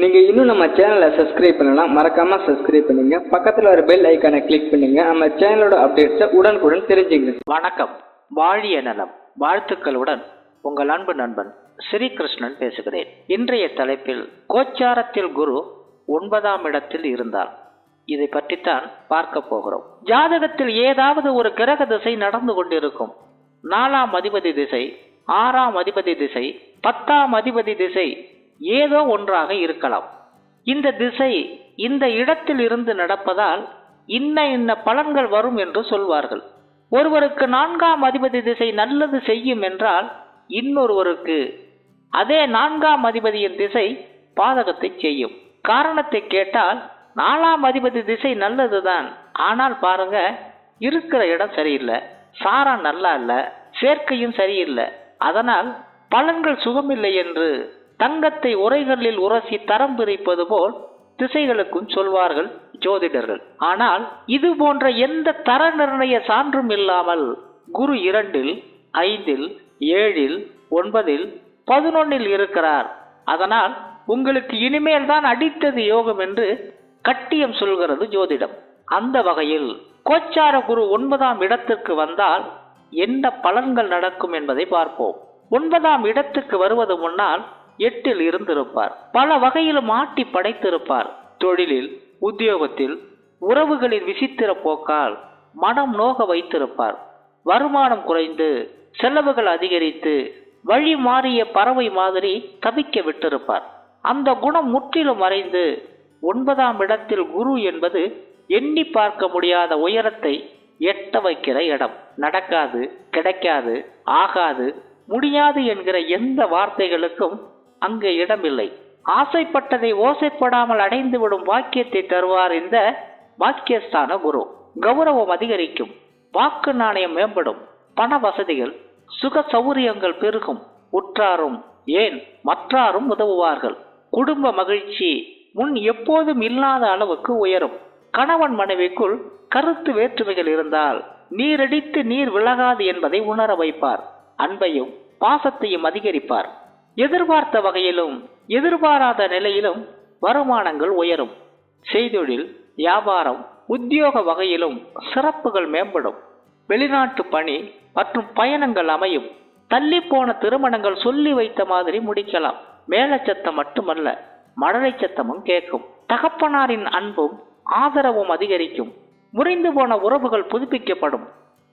நீங்கள் இன்னும் நம்ம சேனலை சப்ஸ்கிரைப் பண்ணலாம் மறக்காம சப்ஸ்கிரைப் பண்ணுங்க. பக்கத்தில் ஒரு பெல் ஐக்கானை கிளிக் பண்ணுங்க. நம்ம சேனலோட அப்டேட்ஸை உடனுக்குடன் தெரிஞ்சுங்க வணக்கம். வாழிய நலம். வாழ்த்துக்களுடன் உங்கள் அன்பு நண்பன் ஸ்ரீகிருஷ்ணன் பேசுகிறேன். இன்றைய தலைப்பில் கோச்சாரத்தில் குரு ஒன்பதாம் இடத்தில் இருந்தார். இதை பற்றித்தான் பார்க்க போகிறோம். ஜாதகத்தில் ஏதாவது ஒரு கிரக திசை நடந்து கொண்டிருக்கும். நாலாம் அதிபதி திசை ஆறாம் அதிபதி திசை பத்தாம் அதிபதி திசை ஏதோ ஒன்றாக இருக்கலாம். இந்த திசை இந்த இடத்தில் இருந்து நடப்பதால் இன்ன இன்ன பலன்கள் வரும் என்று சொல்வார்கள். ஒருவருக்கு நான்காம் அதிபதி திசை நல்லது செய்யும் என்றால் இன்னொருவருக்கு அதே நான்காம் அதிபதியின் திசை பாதகத்தை செய்யும். காரணத்தை கேட்டால் நாலாம் அதிபதி திசை நல்லதுதான். ஆனால் பாருங்க இருக்கிற இடம் சரியில்லை. சாரா நல்லா இல்லை. சேர்க்கையும் சரியில்லை. அதனால் பலன்கள் சுகமில்லை என்று தங்கத்தை உரைகளில் உரசி தரம் பிரிப்பது போல் திசைகளுக்கும் சொல்வார்கள் ஜோதிடர்கள். ஆனால் இது போன்ற எந்த தர நிர்ணய சான்றும் இல்லாமல் குரு இரண்டில் ஐந்தில் ஏழில் ஒன்பதில் பதினொன்னில் இருக்கிறார். அதனால் உங்களுக்கு இனிமேல் தான் அடித்தது யோகம் என்று கட்டியம் சொல்கிறது ஜோதிடம். அந்த வகையில் கோச்சார குரு ஒன்பதாம் இடத்திற்கு வந்தால் என்ன பலன்கள் நடக்கும் என்பதை பார்ப்போம். ஒன்பதாம் இடத்துக்கு வருவது முன்னால் எட்டில் இருந்திருப்பார். பல வகையிலும் ஆட்டி படைத்திருப்பார். தொழிலில் உத்தியோகத்தில் உறவுகளின் விசித்திர போக்கால் மனம் நோக வைத்திருப்பார். வருமானம் குறைந்து செலவுகள் அதிகரித்து வழி மாறிய பறவை மாதிரி தவிக்க விட்டிருப்பார். அந்த குணம் முற்றிலும் மறைந்து ஒன்பதாம் இடத்தில் குரு என்பது எண்ணி பார்க்க முடியாத உயரத்தை எட்ட வைக்கிற இடம். நடக்காது கிடைக்காது ஆகாது முடியாது என்கிற எந்த வார்த்தைகளுக்கும் அங்கு இடமில்லை. ஆசைப்பட்டதை ஓசைப்படாமல் அடைந்து விடும் வாக்கியத்தை தருவார் இந்த வாக்கியஸ்தான குரு. கௌரவம் அதிகரிக்கும். வாக்கு நாணயம் மேம்படும். பண வசதிகள் சுக சௌரியங்கள் பெருகும். உற்றாரும் ஏன்? மற்றாரும் உதவுவார்கள். குடும்ப மகிழ்ச்சி முன் எப்போதும் இல்லாத அளவுக்கு உயரும். கணவன் மனைவிக்குள் கருத்து வேற்றுமைகள் இருந்தால் நீரடித்து நீர் விலகாது என்பதை உணர வைப்பார். அன்பையும் பாசத்தையும் அதிகரிப்பார். எதிர்பார்த்த வகையிலும் எதிர்பாராத நிலையிலும் வருமானங்கள் உயரும். செய்தொழில் வியாபாரம் உத்தியோக வகையிலும் சிறப்புகள் மேம்படும். வெளிநாட்டு பணி மற்றும் பயணங்கள் அமையும். தள்ளி போன திருமணங்கள் சொல்லி வைத்த மாதிரி முடிக்கலாம். மேலச்சத்தம் மட்டுமல்ல மழலை சத்தமும் கேட்கும். தகப்பனாரின் அன்பும் ஆதரவும் அதிகரிக்கும். முறிந்து போன உறவுகள் புதுப்பிக்கப்படும்.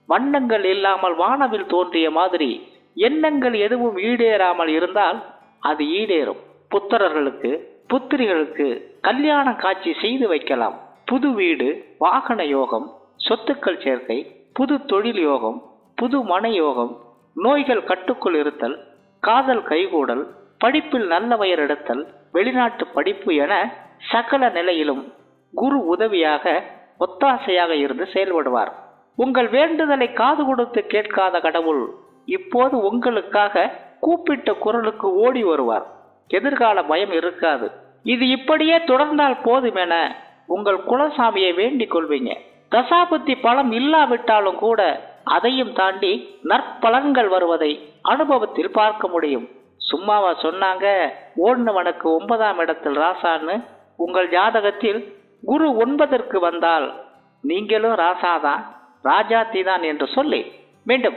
வண்ணங்கள் இல்லாமல் வானவில் தோன்றிய மாதிரி எண்ணங்கள் எதுவும் ஈடேறாமல் இருந்தால் அது ஈடேறும். புத்திரர்களுக்கு புத்திரிகளுக்கு கல்யாண காட்சி செய்து வைக்கலாம். புது வீடு வாகன யோகம் சொத்துக்கள் சேர்க்கை புது தொழில் யோகம் புது மன யோகம் நோய்கள் கட்டுக்குள் இருத்தல் காதல் கைகூடல் படிப்பில் நல்ல பெயர் எடுத்தல் வெளிநாட்டு படிப்பு என சகல நிலையிலும் குரு உதவியாக ஒத்தாசையாக இருந்து செயல்படுவார். உங்கள் வேண்டுதலை காது கொடுத்து கேட்காத கடவுள் இப்போது உங்களுக்காக கூப்பிட்ட குரலுக்கு ஓடி வருவார். எதிர்கால பயம் இருக்காது. இது இப்படியே தொடர்ந்தால் போதுமென உங்கள் குலசாமியை வேண்டிக் கொள்வீங்க. தசாபுத்தி பலம் இல்லாவிட்டாலும் கூட அதையும் தாண்டி நற்பலன்கள் வருவதை அனுபவத்தில் பார்க்க முடியும். சும்மாவா சொன்னாங்க ஓடுனவனுக்கு ஒன்பதாம் இடத்தில் ராசான்னு. உங்கள் ஜாதகத்தில் குரு ஒன்பதற்கு வந்தால் நீங்களும் ராசாதான் ராஜாத்தி தான் என்று சொல்லி மீண்டும்